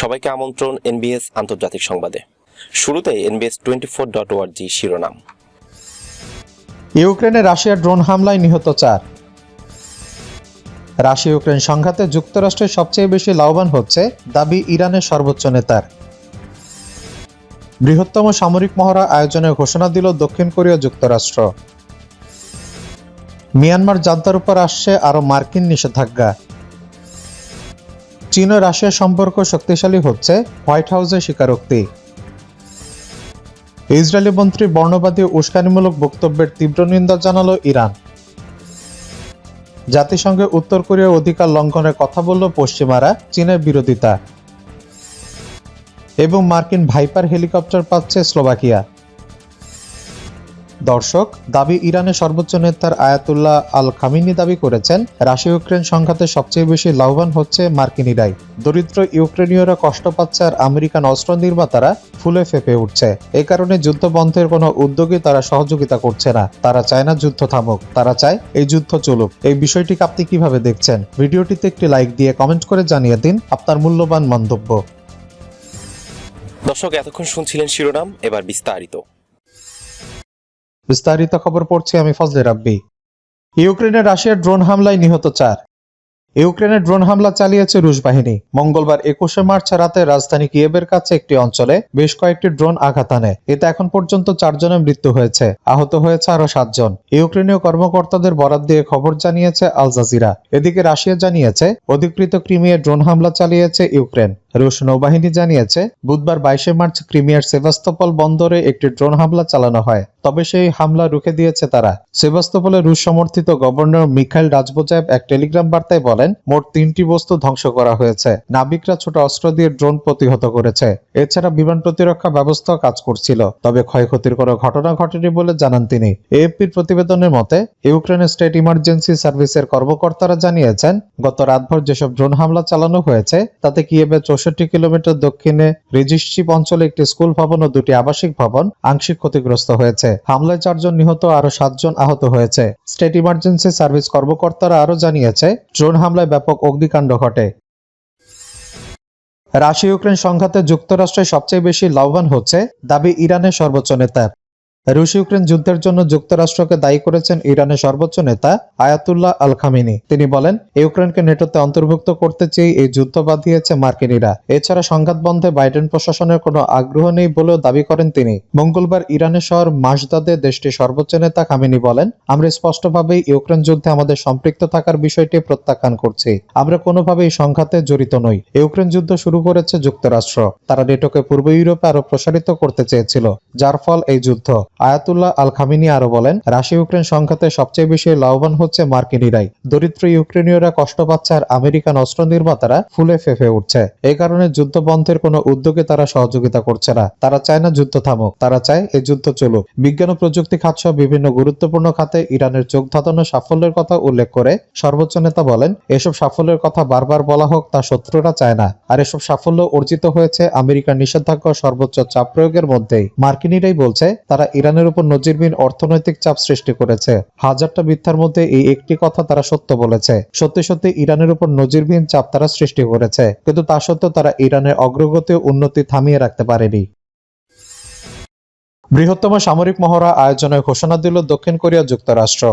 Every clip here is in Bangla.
সবাইকে আমন্ত্রণ এনবিএস আন্তর্জাতিক সংবাদে। শুরুতে এনবিএস টোয়েন্টি ফোর ডট ওয়ার্জি শিরোনাম। ইউক্রেনে রাশিয়ার ড্রোন হামলায় নিহত চার। রাশিয়া ইউক্রেন সংঘাতে যুক্তরাষ্ট্রের সবচেয়ে বেশি লাভবান হচ্ছে দাবি ইরানের সর্বোচ্চ নেতার। বৃহত্তম সামরিক মহড়া আয়োজনের ঘোষণা দিল দক্ষিণ কোরিয়া যুক্তরাষ্ট্র। মিয়ানমার জান্তার উপর আসছে আরও মার্কিন নিষেধাজ্ঞা। চীন ও রাশিয়ার সম্পর্ক শক্তিশালী হচ্ছে হোয়াইট হাউসের স্বীকারোক্তি। ইসরায়েলি মন্ত্রী বর্ণবাদী উস্কানিমূলক বক্তব্যের তীব্র নিন্দা জানালো ইরান। জাতিসংঘে উত্তর কোরিয়ার অধিকার লঙ্ঘনের কথা বলল পশ্চিমারা চীনের বিরোধিতা। এবং মার্কিন ভাইপার হেলিকপ্টার পাচ্ছে স্লোভাকিয়া। দর্শক, দাবি ইরানের সর্বোচ্চ নেতার আয়াতুল্লাহ আল খামিনি দাবি করেছেন রাশিয়া ইউক্রেন সংঘাতে সবচেয়ে বেশি লাভবান হচ্ছে মার্কিনিরাই দরিদ্র ইউক্রেনীয়রা কষ্ট পাচ্ছে আর আমেরিকান অস্ত্র নির্মাতারা ফুলে ফেপে উঠছে। এ কারণে যুদ্ধ বন্ধের কোনো উদ্যোগে তারা সহযোগিতা করছে না। তারা চায় না যুদ্ধ থামুক, তারা চায় এই যুদ্ধ চলুক। এই বিষয়টিকে আপনি কীভাবে দেখছেন? ভিডিওটিতে একটি লাইক দিয়ে কমেন্ট করে জানিয়ে দিন আপনার মূল্যবান মন্তব্য। দর্শক, এতক্ষণ শুনছিলেন শিরোনাম, এবার বিস্তারিত। বিস্তারিত খবর পড়ছি আমি ফজলে রাব্বি। ইউক্রেনে রাশিয়ার ড্রোন হামলায় নিহত চার। ইউক্রেনে ড্রোন হামলা চালিয়েছে রুশ বাহিনী। মঙ্গলবার একুশে মার্চ রাতে রাজধানী কিয়েবের কাছে একটি অঞ্চলে বেশ কয়েকটি ড্রোন আঘাত আনে। এতে এখন পর্যন্ত চারজনের মৃত্যু হয়েছে। আহত হয়েছে আরও সাতজন। ইউক্রেনীয় কর্মকর্তাদের বরাত দিয়ে খবর জানিয়েছে আল জাজিরা। এদিকে রাশিয়া জানিয়েছে, অধিকৃত ক্রিমিয়ায় ড্রোন হামলা চালিয়েছে ইউক্রেন। রুশ নৌবাহিনী জানিয়েছে, বুধবার বাইশে মার্চ ক্রিমিয়ার সেভাস্তোপল বন্দরে একটি ড্রোন হামলা চালানো হয়। তবে সেই হামলা রুখে দিয়েছে তারা। সেভাস্তোপলে রুশ সমর্থিত গভর্নর মিখাইল রাজবোজায়েভ এক টেলিগ্রাম বার্তায় বলেন, মোট তিনটি বস্তু ধ্বংস করা হয়েছে। নাবিকরা ছোট অস্ত্র দিয়ে ড্রোন প্রতিহত করেছে। এছাড়া বিমান প্রতিরক্ষা ব্যবস্থা কাজ করছিল। তবে ক্ষয়ক্ষতির কোনো ঘটনা ঘটেনি বলে জানান তিনি। এএফপির প্রতিবেদনের মতে, ইউক্রেনের স্টেট ইমার্জেন্সি সার্ভিসের কর্মকর্তারা জানিয়েছেন, গত রাতভর যেসব ড্রোন হামলা চালানো হয়েছে, তাতে কিয়েভের চৌষট্টি কিলোমিটার দক্ষিণে রেজিস্ট্রিপ অঞ্চলে একটি স্কুল ভবন ও দুটি আবাসিক ভবন আংশিক ক্ষতিগ্রস্ত হয়েছে। হামলায় চারজন নিহত আরও সাতজন আহত হয়েছে। স্টেট ইমার্জেন্সি সার্ভিস কর্মকর্তারা আরও জানিয়েছে, ড্রোন হামলায় ব্যাপক অগ্নিকাণ্ড ঘটে। রাশিয়া ইউক্রেন সংঘাতে যুক্তরাষ্ট্রের সবচেয়ে বেশি লাভবান হচ্ছে দাবি ইরানের সর্বোচ্চ নেতার রুশ ইউক্রেন যুদ্ধের জন্য যুক্তরাষ্ট্রকে দায়ী করেছেন ইরানের সর্বোচ্চ নেতা আয়াতুল্লাহ আল খামিনি তিনি বলেন ইউক্রেনকে নেটোতে অন্তর্ভুক্ত করতে চেয়ে এই যুদ্ধ বাঁধিয়েছে মার্কিনিরা এছাড়া সংঘাত বন্ধে বাইডেন প্রশাসনের কোনো আগ্রহ নেই বলেও দাবি করেন তিনি। মঙ্গলবার ইরানের শহর মাসদাদে দেশটির সর্বোচ্চ নেতা খামিনি বলেন, আমরা স্পষ্টভাবেই ইউক্রেন যুদ্ধে আমাদের সম্পৃক্ত থাকার বিষয়টি প্রত্যাখ্যান করছি। আমরা কোনোভাবেই সংঘাতে জড়িত নই। ইউক্রেন যুদ্ধ শুরু করেছে যুক্তরাষ্ট্র। তারা নেটোকে পূর্ব ইউরোপে আরও প্রসারিত করতে চেয়েছিল, যার ফল এই যুদ্ধ। আয়াতুল্লাহ আল খামিনি আরও বলেন, রাশিয়া ইউক্রেন সংঘাতে সবচেয়ে বেশি লাভবান হচ্ছে মার্কিনিরাই দরিদ্র ইউক্রেনীয়রা কষ্ট পাচ্ছে আর আমেরিকান অস্ত্র নির্মাতারা ফুলে ফেফে উঠছে। এই কারণে যুদ্ধ বন্ধের কোনো উদ্যোগে তারা সহযোগিতা করছে না। তারা চায় না যুদ্ধ থামুক, তারা চায় এই যুদ্ধ চলুক। বিজ্ঞান ও প্রযুক্তি খাত সহ বিভিন্ন গুরুত্বপূর্ণ খাতে ইরানের চোখ ধাঁধানো সাফল্যের কথা উল্লেখ করে সর্বোচ্চ নেতা বলেন, এসব সাফল্যের কথা বারবার বলা হোক তা শত্রুরা চায় না। আর এসব সাফল্য অর্জিত হয়েছে আমেরিকার নিষেধাজ্ঞা সর্বোচ্চ চাপ প্রয়োগের মধ্যেই। মার্কিনিরাই বলছে, তারা ইরানের উপর নজিরবিহীন অর্থনৈতিক চাপ সৃষ্টি করেছে। হাজারটা মিথ্যার মধ্যে এই একটি কথা তারা সত্য বলেছে। সত্যি সত্যি ইরানের উপর নজিরবিহীন চাপ তারা সৃষ্টি করেছে, কিন্তু তা সত্ত্বেও তারা ইরানের অগ্রগতি উন্নতি থামিয়ে রাখতে পারেনি। বৃহত্তম সামরিক মহড়া আয়োজনের ঘোষণা দিল দক্ষিণ কোরিয়া যুক্তরাষ্ট্র।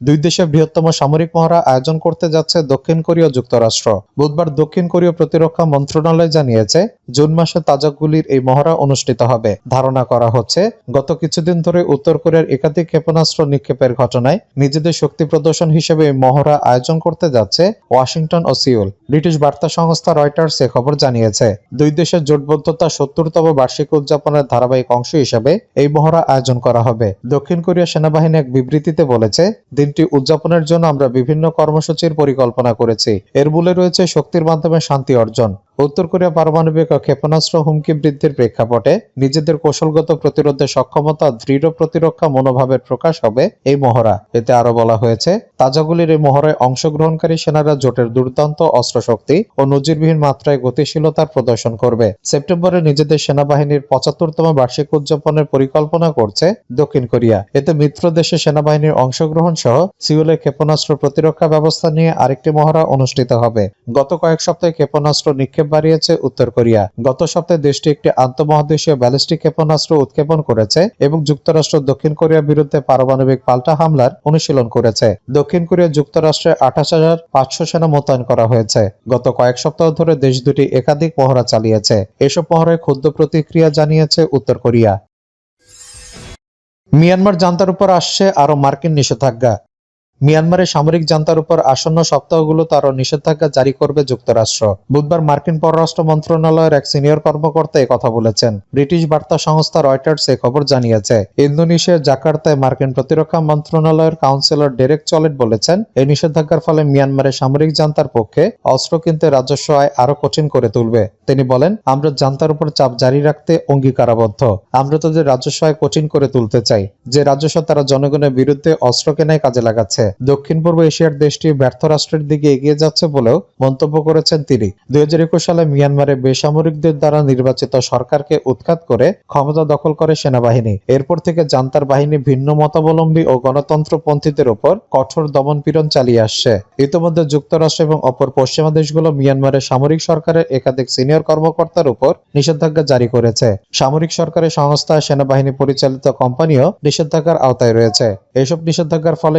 দুই দেশের বৃহত্তম সামরিক মহড়া আয়োজন করতে যাচ্ছে দক্ষিণ কোরিয়া যুক্তরাষ্ট্র। বুধবার দক্ষিণ কোরিয়া প্রতিরক্ষা মন্ত্রণালয় জানিয়েছে, জুন মাসে তাজাকগুলির এই মহড়া অনুষ্ঠিত হবে। ধারণা করা হচ্ছে, গত কিছুদিন ধরে উত্তর কোরিয়ার একাধিক ক্ষেপণাস্ত্র নিক্ষেপের ঘটনায় নিজেদের শক্তি প্রদর্শন হিসেবে এই মহড়া আয়োজন করতে যাচ্ছে ওয়াশিংটন ও সিউল। ব্রিটিশ বার্তা সংস্থা রয়টার্স এ খবর জানিয়েছে, দুই দেশের জোটবদ্ধতা সত্তরতম বার্ষিক উদযাপনের ধারাবাহিক অংশ হিসেবে এই মহড়া আয়োজন করা হবে। দক্ষিণ কোরিয়া সেনাবাহিনী এক বিবৃতিতে বলেছে দিনটি উদযাপনের জন্য আমরা বিভিন্ন কর্মসূচির পরিকল্পনা করেছি। এর মূলে রয়েছে শক্তির মাধ্যমে শান্তি অর্জন। উত্তর কোরিয়া পারমাণবিক ক্ষেপণাস্ত্র হুমকি বৃদ্ধির প্রেক্ষাপটে নিজেদের কৌশলগত প্রতিরোধের সক্ষমতা, দৃঢ় প্রতিরক্ষা মনোভাবের প্রকাশ হবে এই মহড়া। এতে আরও বলা হয়েছে, তাজাগুলির এই মহড়ায় অংশগ্রহণকারী সেনারা জোটের দুর্দান্ত অস্ত্রশক্তি ও নজিরবিহীন মাত্রায় গতিশীলতার প্রদর্শন করবে। সেপ্টেম্বরে নিজেদের সেনাবাহিনীর পঁচাত্তরতম বার্ষিক উদযাপনের পরিকল্পনা করছে দক্ষিণ কোরিয়া। এতে মিত্র দেশের সেনাবাহিনীর অংশগ্রহণ সহ সিউলের ক্ষেপণাস্ত্র প্রতিরক্ষা ব্যবস্থা নিয়ে আরেকটি মহড়া অনুষ্ঠিত হবে। গত কয়েক সপ্তাহে ক্ষেপণাস্ত্র নিক্ষেপ বাড়িয়েছে উত্তর কোরিয়া। গত সপ্তাহে দেশটি একটি আন্তঃমহাদেশীয় ব্যালিস্টিক ক্ষেপণাস্ত্র উৎক্ষেপণ করেছে এবং যুক্তরাষ্ট্র দক্ষিণ কোরিয়ার বিরুদ্ধে পারমাণবিক পাল্টা হামলার অনুশীলন করেছে। দক্ষিণ কোরিয়া যুক্তরাষ্ট্রে আঠাশ হাজার পাঁচশো সেনা মোতায়েন করা হয়েছে। গত কয়েক সপ্তাহ ধরে দেশ দুটি একাধিক মহড়া চালিয়েছে। এসব মহড়ায় ক্ষুদ্র প্রতিক্রিয়া জানিয়েছে উত্তর কোরিয়া। মিয়ানমার জান্তার উপর আসছে আরও মার্কিন নিষেধাজ্ঞা। মিয়ানমারের সামরিক জান্তার উপর আসন্ন সপ্তাহগুলোতে আরও নিষেধাজ্ঞা জারি করবে যুক্তরাষ্ট্র। বুধবার মার্কিন পররাষ্ট্র মন্ত্রণালয়ের এক সিনিয়র কর্মকর্তা এ কথা বলেছেন। ব্রিটিশ বার্তা সংস্থা রয়টার্স এ খবর জানিয়েছে। ইন্দোনেশিয়ার জাকার্তায় মার্কিন প্রতিরক্ষা মন্ত্রণালয়ের কাউন্সিলর ডেরেক চলেট বলেছেন এই নিষেধাজ্ঞার ফলে মিয়ানমারের সামরিক জান্তার পক্ষে অস্ত্র কিনতে রাজস্ব আয় আরও কঠিন করে তুলবে। তিনি বলেন, আমরা জান্তার উপর চাপ জারি রাখতে অঙ্গীকারাবদ্ধ। আমরা তাদের রাজস্ব আয় কঠিন করে তুলতে চাই, যে রাজস্ব তারা জনগণের বিরুদ্ধে অস্ত্র কেনায় কাজে লাগাচ্ছে। দক্ষিণ পূর্ব এশিয়ার দেশটি ব্যর্থ রাষ্ট্রের দিকে এগিয়ে যাচ্ছে বলেও মন্তব্য করেছেন তিনি। দুই সালে মিয়ানমারে বেসামরিকদের দ্বারা নির্বাচিত সরকারকে উৎখাত করে ক্ষমতা দখল করে সেনাবাহিনী। এরপর থেকে জান্তার বাহিনী ভিন্ন মতাবলম্বী ও গণতন্ত্রপন্থীদের উপর কঠোর দমনপীড়ন চালিয়ে আসছে। ইতিমধ্যে যুক্তরাষ্ট্র এবং অপর পশ্চিমা দেশগুলো মিয়ানমারের সামরিক সরকারের একাধিক সিনিয়র কর্মকর্তার উপর নিষেধাজ্ঞা জারি করেছে। সামরিক সরকারের সংস্থা সেনাবাহিনী পরিচালিত কোম্পানিও নিষেধাজ্ঞার আওতায় রয়েছে। এসব নিষেধাজ্ঞার ফলে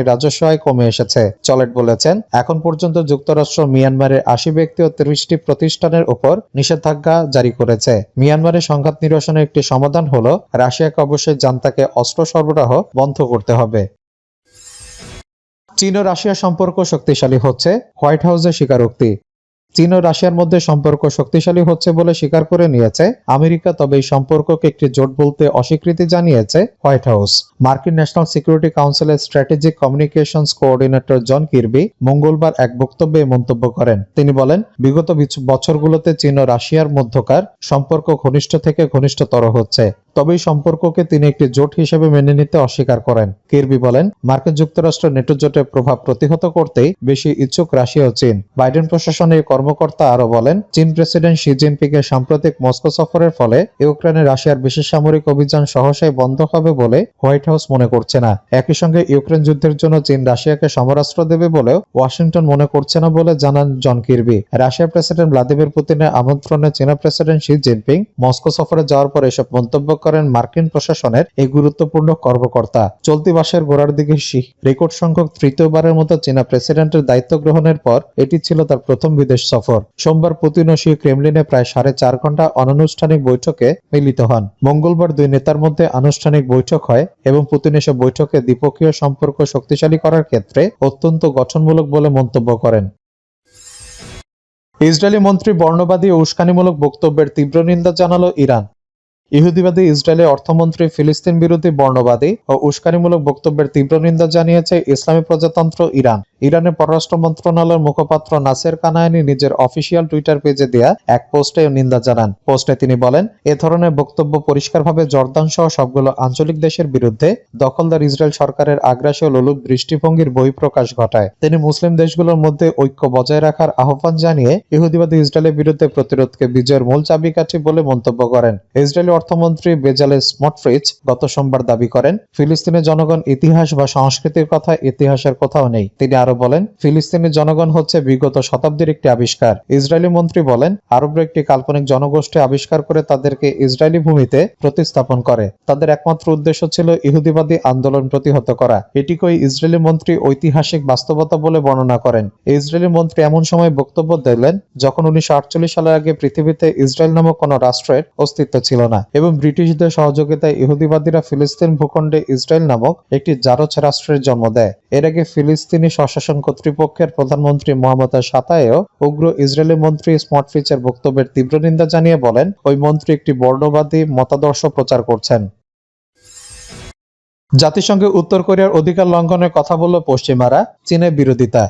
সেনাবাহিনীর রাজস্ব আয় কমে এসেছে। চলেট বলেছেন, এখন পর্যন্ত যুক্তরাষ্ট্র মিয়ানমারের আশি ব্যক্তি ও ত্রিশটি প্রতিষ্ঠানের উপর নিষেধাজ্ঞা জারি করেছে। মিয়ানমারের সংঘাত নিরসনের একটি সমাধান হল, রাশিয়াকে অবশ্যই জান্তাকে অস্ত্র সরবরাহ বন্ধ করতে হবে। চীন ও রাশিয়া সম্পর্ক শক্তিশালী হচ্ছে, হোয়াইট হাউসের স্বীকারোক্তি। চীন ও রাশিয়ার মধ্যে সম্পর্ক শক্তিশালী হচ্ছে বলে স্বীকার করে নিয়েছে। আমেরিকা তবে এই সম্পর্ককে একটি জোট বলতে অস্বীকৃতি জানিয়েছে হোয়াইট হাউস। মার্কিন ন্যাশনাল সিকিউরিটি কাউন্সিলের strategic communications coordinator John Kirby মঙ্গলবার এক বক্তব্যে মন্তব্য করেন। তিনি বলেন, বিগত বছরগুলোতে চীন ও রাশিয়ার মধ্যকার সম্পর্ক ঘনিষ্ঠ থেকে ঘনিষ্ঠতর হচ্ছে। তবে সম্পর্ককে তিনি একটি জোট হিসেবে মেনে নিতে অস্বীকার করেন। কিরবি বলেন, মার্কিন যুক্তরাষ্ট্র নেটো জোটের প্রভাব প্রতিহত করতেই বেশি ইচ্ছুক রাশিয়া ও চীন। বাইডেন প্রশাসনের কর্মকর্তা আরও বলেন, চীন প্রেসিডেন্ট শি জিনপিং এর সাম্প্রতিক মস্কো সফরের ফলে ইউক্রেনে রাশিয়ার বিশেষ সামরিক অভিযান সহসাই বন্ধ হবে বলে হোয়াইট হাউস মনে করছে না। একই সঙ্গে ইউক্রেন যুদ্ধের জন্য চীন রাশিয়াকে সমরাস্ত্র দেবে বলেও ওয়াশিংটন মনে করছে না বলে জানান জন কিরবি। রাশিয়ার প্রেসিডেন্ট ভ্লাদিমির পুতিনের আমন্ত্রণে চীনা প্রেসিডেন্ট শি জিনপিং মস্কো সফরে যাওয়ার পর এসব মন্তব্য করেন মার্কিন প্রশাসনের এই গুরুত্বপূর্ণ কর্মকর্তা। চলতি মাসের গোড়ার দিকে শি রেকর্ড সংখ্যক তৃতীয়বারের মতো চীনা প্রেসিডেন্টের দায়িত্ব গ্রহণের পর এটি ছিল তার প্রথম বিদেশ সফর। সোমবার পুতিন ও শি ক্রেমলিনে প্রায় সাড়ে চার ঘণ্টা অনানুষ্ঠানিক বৈঠকে মিলিত হন। মঙ্গলবার দুই নেতার মধ্যে আনুষ্ঠানিক বৈঠক হয় এবং পুতিন এসব বৈঠকে দ্বিপক্ষীয় সম্পর্ক শক্তিশালী করার ক্ষেত্রে অত্যন্ত গঠনমূলক বলে মন্তব্য করেন। ইসরায়েলি মন্ত্রী বর্ণবাদী ও উস্কানিমূলক বক্তব্যের তীব্র নিন্দা জানালো ইরান। ইহুদিবাদী ইসরায়েলের অর্থমন্ত্রী ফিলিস্তিন বিরোধী বর্ণবাদী ও উস্কানিমূলক বক্তব্যের তীব্র নিন্দা জানিয়েছে ইসলামী প্রজাতন্ত্র ইরান। ইরানের পররাষ্ট্র মন্ত্রণালয়ের মুখপাত্র নাসের কানায়ানি নিজের অফিসিয়াল টুইটার পেজে দেয়া এক পোস্টে নিন্দা জানান। পোস্টে তিনি বলেন, এ ধরনের বক্তব্য পরিষ্কারভাবে জর্দান সহ সবগুলো আঞ্চলিক দেশের বিরুদ্ধে দখলদার ইসরায়েল সরকারের আগ্রাসী ও লোলুপ দৃষ্টিভঙ্গির বহিঃপ্রকাশ ঘটায়। তিনি মুসলিম দেশগুলোর মধ্যে ঐক্য বজায় রাখার আহ্বান জানিয়ে ইহুদিবাদী ইসরায়েলের বিরুদ্ধে প্রতিরোধকে বিজয়ের মূল চাবিকাঠি বলে মন্তব্য করেন। ইসরায়েলি অর্থমন্ত্রী বেজালে স্মটফ্রিচ গত সোমবার দাবি করেন ফিলিস্তিনের জনগণ ইতিহাস বা সংস্কৃতির কথা ইতিহাসের কোথাও নেই। তিনি আরও বলেন ফিলিস্তিনের জনগণ হচ্ছে বিগত শতাব্দীর একটি আবিষ্কার। ইসরায়েলি মন্ত্রী বলেন, আরবরা একটি কাল্পনিক জনগোষ্ঠী আবিষ্কার করে তাদেরকে ইসরায়েলি ভূমিতে প্রতিস্থাপন করে। তাদের একমাত্র উদ্দেশ্য ছিল ইহুদিবাদী আন্দোলন প্রতিহত করা। এটিকে ওই ইসরায়েলি মন্ত্রী ঐতিহাসিক বাস্তবতা বলে বর্ণনা করেন। ইসরায়েলি মন্ত্রী এমন সময় বক্তব্য দিলেন, যখন উনিশশো আটচল্লিশ সালের আগে পৃথিবীতে ইসরায়েল নামক কোনো রাষ্ট্রের অস্তিত্ব ছিল না। এবং ব্রিটিশদের সহযোগিতায় ইহুদিবাদীরা ফিলিস্তিন ভূখণ্ডে ইসরায়েল নামক একটি জারজ রাষ্ট্রের জন্ম দেয়। এর আগে ফিলিস্তিনি স্বশাসন কর্তৃপক্ষের প্রধানমন্ত্রী মোহাম্মদ সাতায়েও উগ্র ইসরায়েলি মন্ত্রী স্মটফিচের বক্তব্যের তীব্র নিন্দা জানিয়ে বলেন, ওই মন্ত্রী একটি বর্ণবাদী মতাদর্শ প্রচার করছেন। জাতিসংঘে উত্তর কোরিয়ার অধিকার লঙ্ঘনের কথা বলল পশ্চিমারা, চীনের বিরোধিতা।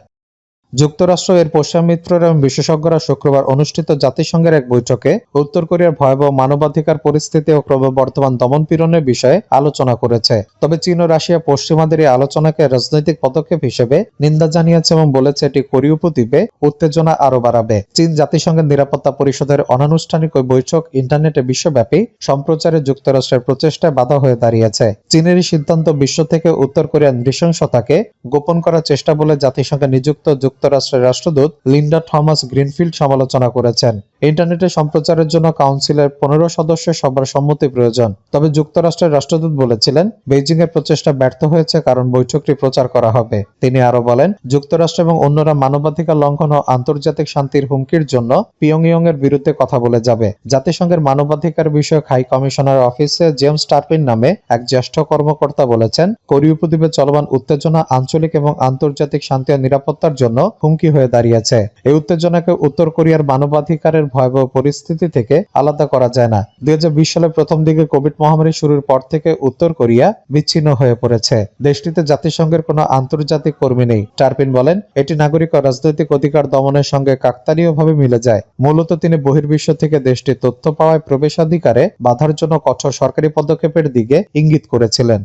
যুক্তরাষ্ট্র এর পশ্চিম মিত্ররা এবং বিশেষজ্ঞরা শুক্রবার অনুষ্ঠিত জাতিসংঘের এক বৈঠকে উত্তর কোরিয়ার ভয়াবহ মানবাধিকার পরিস্থিতি ও ক্রমবর্ধমান দমন পীড়নের বিষয়ে আলোচনা করেছে। তবে চীন ও রাশিয়া পশ্চিমাদের এই আলোচনাকে রাজনৈতিক পদক্ষেপ হিসেবে নিন্দা জানিয়েছে এবং বলেছে এটি কোরীয় উপদ্বীপে উত্তেজনা আরও বাড়াবে। চীন জাতিসংঘের নিরাপত্তা পরিষদের অনানুষ্ঠানিক ওই বৈঠক ইন্টারনেটে বিশ্বব্যাপী সম্প্রচারে যুক্তরাষ্ট্রের প্রচেষ্টায় বাধা হয়ে দাঁড়িয়েছে। চীনের সিদ্ধান্ত বিশ্ব থেকে উত্তর কোরিয়ার নৃশংসতাকে গোপন করার চেষ্টা বলে জাতিসংঘে নিযুক্ত যুক্ত যুক্তরাষ্ট্রের রাষ্ট্রদূত লিন্ডা থমাস গ্রিনফিল্ড সমালোচনা করেছেন। ইন্টারনেটে সম্প্রচারের জন্য কাউন্সিলের পনেরো সদস্যের সবার সম্মতি প্রয়োজন। তবে যুক্তরাষ্ট্রের রাষ্ট্রদূত বলেছিলেন বেইজিং এর প্রচেষ্টা ব্যর্থ হয়েছে কারণ বৈঠকটি প্রচার করা হবে। তিনি আরও বলেন, যুক্তরাষ্ট্র এবং অন্যরা মানবাধিকার লঙ্ঘন ও আন্তর্জাতিক শান্তির হুমকির জন্য পিয়ংইয়ং এর বিরুদ্ধে কথা বলে যাবে। জাতিসংঘের মানবাধিকার বিষয়ক হাই কমিশনার অফিসে জেমস টার্পিন নামে এক জ্যেষ্ঠ কর্মকর্তা বলেছেন কোরীয় উপদ্বীপে চলমান উত্তেজনা, আঞ্চলিক এবং আন্তর্জাতিক শান্তি ও নিরাপত্তার জন্য হুমকি হয়ে দাঁড়িয়েছে। এই উত্তেজনাকে উত্তর কোরিয়ার মানবাধিকারের ভয়াবহ পরিস্থিতি থেকে আলাদা করা যায় না। দুই সালের প্রথম দিকে কোভিড মহামারী শুরুর পর থেকে উত্তর কোরিয়া বিচ্ছিন্ন হয়ে পড়েছে। দেশটিতে জাতিসংঘের কোনো আন্তর্জাতিক কর্মী নেই। টার্পিন বলেন, এটি নাগরিক ও রাজনৈতিক অধিকার দমনের সঙ্গে কাকতালীয়ভাবে মিলে যায়। মূলত তিনি বহির্বিশ্ব থেকে দেশটির তথ্য পাওয়ায় প্রবেশাধিকারে বাধার জন্য কঠোর সরকারি পদক্ষেপের দিকে ইঙ্গিত করেছিলেন।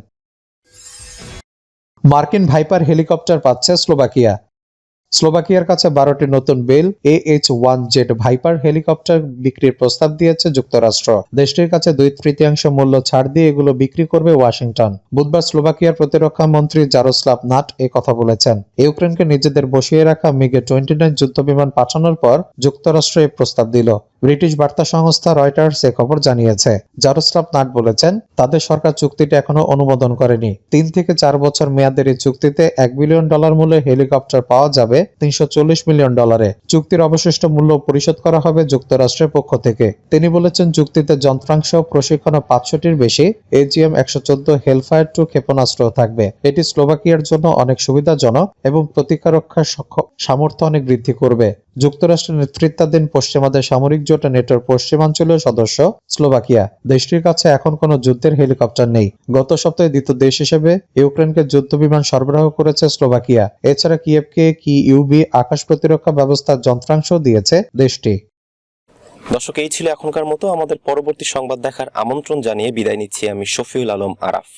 মার্কিন ভাইপার হেলিকপ্টার পাচ্ছে স্লোভাকিয়া। স্লোভাকিয়ার কাছে বারোটি নতুন Bell A H one Z Viper helicopter বিক্রির প্রস্তাব দিয়েছে যুক্তরাষ্ট্র। দেশটির কাছে দুই তৃতীয়াংশ মূল্য ছাড় দিয়ে এগুলো বিক্রি করবে ওয়াশিংটন। বুধবার স্লোভাকিয়ার প্রতিরক্ষা মন্ত্রী জারোস্লাভ নাট এ কথা বলেছেন। ইউক্রেনকে নিজেদের বসিয়ে রাখা মিগে টোয়েন্টি নাইন যুদ্ধ বিমান পাঠানোর পর যুক্তরাষ্ট্র এই প্রস্তাব দিল। ব্রিটিশ বার্তা সংস্থা রয়টার্স এ খবর জানিয়েছে। জারোস্লাভ নাট বলেছেন, তাদের সরকার চুক্তিটি এখনও অনুমোদন করেনি। তিন থেকে চার বছর মেয়াদের এই চুক্তিতে এক বিলিয়ন ডলার মূল্যের হেলিকপ্টার পাওয়া যাবে তিনশো চল্লিশ মিলিয়ন ডলারে। চুক্তির অবশিষ্ট মূল্য পরিশোধ করা হবে যুক্তরাষ্ট্রের পক্ষ থেকে। তিনি বলেছেন, চুক্তিতে যন্ত্রাংশ প্রশিক্ষণ পাঁচশোটির বেশি, এজিএম একশো চোদ্দ হেলফায়ার টু ক্ষেপণাস্ত্র থাকবে। এটি স্লোভাকিয়ার জন্য অনেক সুবিধাজনক এবং প্রতিকারক্ষার সামর্থ্য অনেক বৃদ্ধি করবে। যুক্তরাষ্ট্রের নেতৃত্বাধীন পশ্চিমাদের সামরিক জোট নেটোর পশ্চিমাঞ্চলীয় সদস্য স্লোভাকিয়া। দেশটির কাছে এখন কোনো যুদ্ধের হেলিকপ্টার নেই। গত সপ্তাহে দ্বিতীয় দেশ হিসেবে ইউক্রেনকে যুদ্ধ বিমান সরবরাহ করেছে স্লোভাকিয়া। এছাড়া কিয়েভকে কি ইউবি আকাশ প্রতিরক্ষা ব্যবস্থার যন্ত্রাংশ দিয়েছে দেশটি। দর্শক, এই ছিল এখনকার মতো। আমাদের পরবর্তী সংবাদ দেখার আমন্ত্রণ জানিয়ে বিদায় নিচ্ছি আমি শফিউল আলম আরাফ।